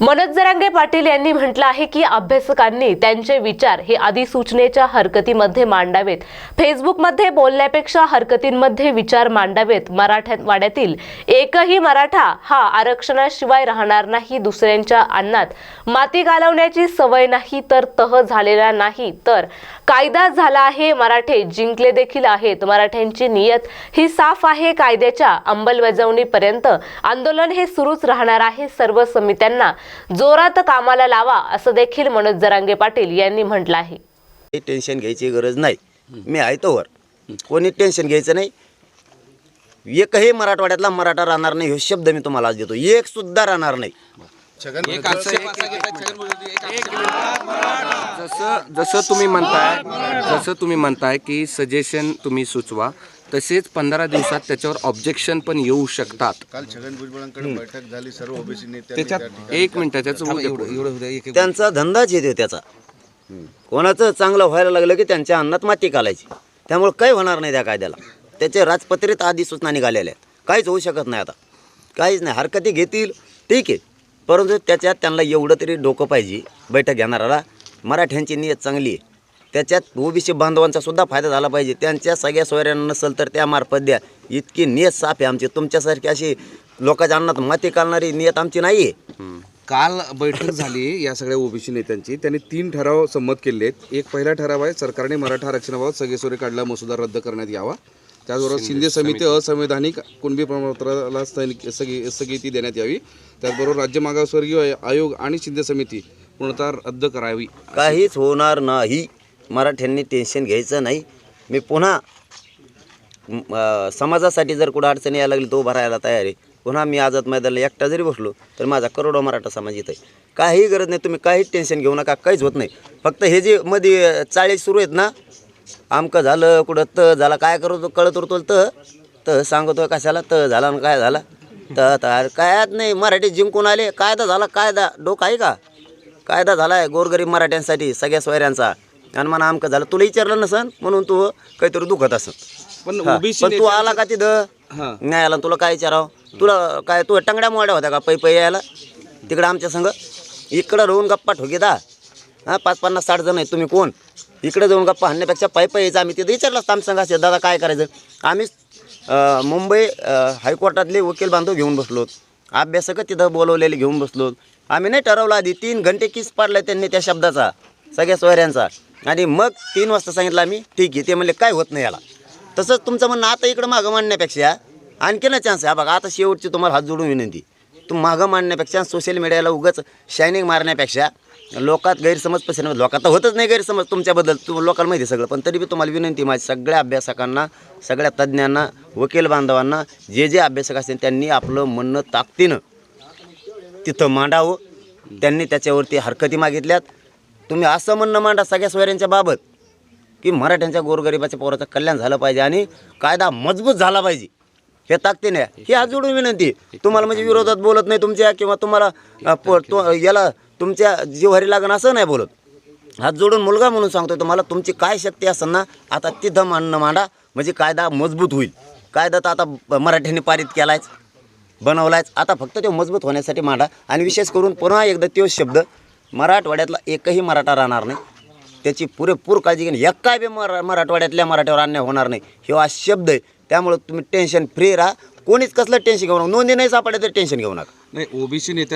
मनोज जरांगे पाटील यांनी म्हटलं आहे की अभ्यासकांनी त्यांचे विचार हे अधिसूचनेच्या हरकतीमध्ये मांडावेत. फेसबुकमध्ये बोलण्यापेक्षा हरकतींमध्ये विचार मांडावेत. मराठवाड्यातील एकही मराठा हा आरक्षणाशिवाय राहणार नाही दुसऱ्यांच्या अन्नात माती घालवण्याची सवय नाही तर तह झालेला नाही तर कायदा झाला आहे मराठे जिंकले देखील आहेत. मराठ्यांची नियत ही साफ आहे कायद्याच्या अंमलबजावणीपर्यंत आंदोलन हे सुरूच राहणार आहे. सर्व समित्यांना जोरात कामाला लावा असं देखील मनोज जरांगे पाटील यांनी म्हटलं आहे. टेन्शन घ्यायची गरज नाही. मी आहे तोवर. कोणी टेन्शन घ्यायचं नाही. एकही मराठवाड्यातला मराठा राहणार नाही हे शब्द मी तुम्हाला आज देतो. एक सुद्धा राहणार नाही. जसं जसं तुम्ही म्हणताय जसं तुम्ही म्हणताय की सजेशन तुम्ही सुचवा तसेच पंधरा दिवसात त्याच्यावर ऑब्जेक्शन पण येऊ शकतात. काल छगन भुजबळांकडे बैठक झाली सर्व ओबीसी नेत्यांनी त्या ठिकाणी एक मिनिट त्याचं होऊ दे पूर्ण. त्यांचा धंदाच येतो त्याचा. कोणाचं चांगलं व्हायला लागलं की त्यांच्या अन्नात माती घालायची. त्यामुळे काही होणार नाही त्या कायद्याला. त्याचे राजपत्रित आधी सूचना निघालेल्या आहेत. काहीच होऊ शकत नाही आता. काहीच नाही. हरकती घेतील. ठीक आहे. परंतु त्याच्यात त्यांना एवढं तरी डोकं पाहिजे बैठक घेणाऱ्याला. मराठ्यांची नियत चांगली आहे. त्याच्यात ओबीसी बांधवांचा सुद्धा फायदा झाला पाहिजे. त्यांच्या सगळ्या सोयऱ्यांना नसेल तर त्यामार्फत द्या. इतकी नियत साफ आहे आमची. तुमच्यासारखी अशी लोकांच्या अन्नात माती घालणारी नियत आमची नाही आहे काल बैठक झाली या सगळ्या ओबीसी नेत्यांची. त्यांनी तीन ठराव संमत केले आहेत एक पहिला ठराव आहे सरकारने मराठा आरक्षणाबाबत सगळेसोरे काढला मसुदा रद्द करण्यात यावा. त्याचबरोबर शिंदे समिती असंवैधानिक कुणबी प्रमाणपत्राला स्थगिती स्थगि- स्थगिती देण्यात यावी. त्याचबरोबर राज्य मागासवर्गीय आयोग आणि शिंदे समिती पूर्णतः रद्द करावी. काहीच होणार नाही. मराठ्यांनी टेन्शन घ्यायचं नाही. मी पुन्हा समाजासाठी जर कुठं अडचणी यायला लागली तो भरायला तयार आहे. पुन्हा मी आझाद मैदानाला एकटा जरी बसलो तर माझा करोडो मराठा समाज इथं आहे. काही गरज नाही तुम्ही काहीच टेन्शन घेऊ नका. काहीच होत नाही. फक्त हे जे मध्ये चाळी सुरू आहेत ना आमकं झालं कुठं त झाला काय करतो कळत उरतो त. त सांगतो कशाला त झाला आणि काय झाला. त तर कायच नाही मराठी जिंकून आले. कायदा झाला कायदा. डोकं आहे का? कायदा झाला आहे गोरगरीब मराठ्यांसाठी सगळ्या सोयऱ्यांचा. आणि म्हणा आमकं झालं. तुला विचारलं नसन म्हणून तू काहीतरी दुखत असं पण ओबीसी तू आला का तिथं? हां. न्यायाला तुला काय विचारावं? तुला काय तू टंगड्या मोड्या होत्या का? पै पै यायला? तिकडं आमच्या संग इकडं राहून गप्पा ठोकीदा हां पाच पन्नास साठ जण आहेत. तुम्ही कोण? इकडे जाऊन गप्पा हाणण्यापेक्षा पायी पायी यायचं. आम्ही तिथं विचारलं असतं आमच्या संघ दादा काय करायचं? आम्ही मुंबई हायकोर्टातले वकील बांधव घेऊन बसलो. अभ्यासक तिथं बोलवलेले घेऊन बसलो. आम्ही नाही ठरवलं आधी तीन घंटे किस पाडला त्यांनी त्या शब्दाचा सगळ्या सोयऱ्यांचा. आणि मग तीन वाजता सांगितलं आम्ही ठीक आहे. ते म्हणले काय होत नाही याला. तसंच तुमचं म्हणणं आता इकडं मागं मांडण्यापेक्षा आणखीनच चान्स आहे. बघा आता शेवटची तुम्हाला हात जोडून विनंती. तू मागं मांडण्यापेक्षा सोशल मीडियाला उगाच शायनिंग मारण्यापेक्षा लोकात गैरसमज पसरण्यात लोकात तर होतच नाही गैरसमज तुमच्याबद्दल. तू लोकांना माहिती आहे सगळं पण तरी बी तुम्हाला विनंती माझी सगळ्या अभ्यासकांना सगळ्या तज्ज्ञांना वकील बांधवांना जे जे अभ्यासक असतील त्यांनी आपलं म्हणणं ताकदीनं तिथं मांडावं. त्यांनी त्याच्यावरती हरकती मागितल्यात. तुम्ही असं म्हणणं मांडा सगळ्या सोयऱ्यांच्या बाबत की मराठ्यांच्या गोरगरिबाच्या पोराचं कल्याण झालं पाहिजे आणि कायदा मजबूत झाला पाहिजे. हे ताकदीने. ही हात जोडून विनंती. तुम्हाला म्हणजे विरोधात बोलत नाही तुमच्या किंवा तुम्हाला अ, प- तो- याला तुमच्या जीवारी लागण असं नाही बोलत. हात जोडून मुलगा म्हणून सांगतोय तुम्हाला तुमची काय शक्ती असेल ना आता तिथं मांडणं मांडा. म्हणजे कायदा मजबूत होईल. कायदा तर आता ब- मराठ्यांनी पारित केलायच बनवलायच. आता फक्त तो मजबूत होण्यासाठी मांडा. आणि विशेष करून पुन्हा एकदा तोच शब्द मराठवाड्यातला एकही मराठा राहणार नाही. त्याची पुरेपूर काळजी घेणे. एका बी मरा मराठवाड्यातल्या मराठ्यावर अन्याय होणार नाही. हे हा शब्द आहे. त्यामुळं तुम्ही टेन्शन फ्री राहा. कोणीच कसलं टेन्शन घेऊ नका. नोंदी नाही सापडल्या तर टेन्शन घेऊ नका. नाही ओबीसी नेत्या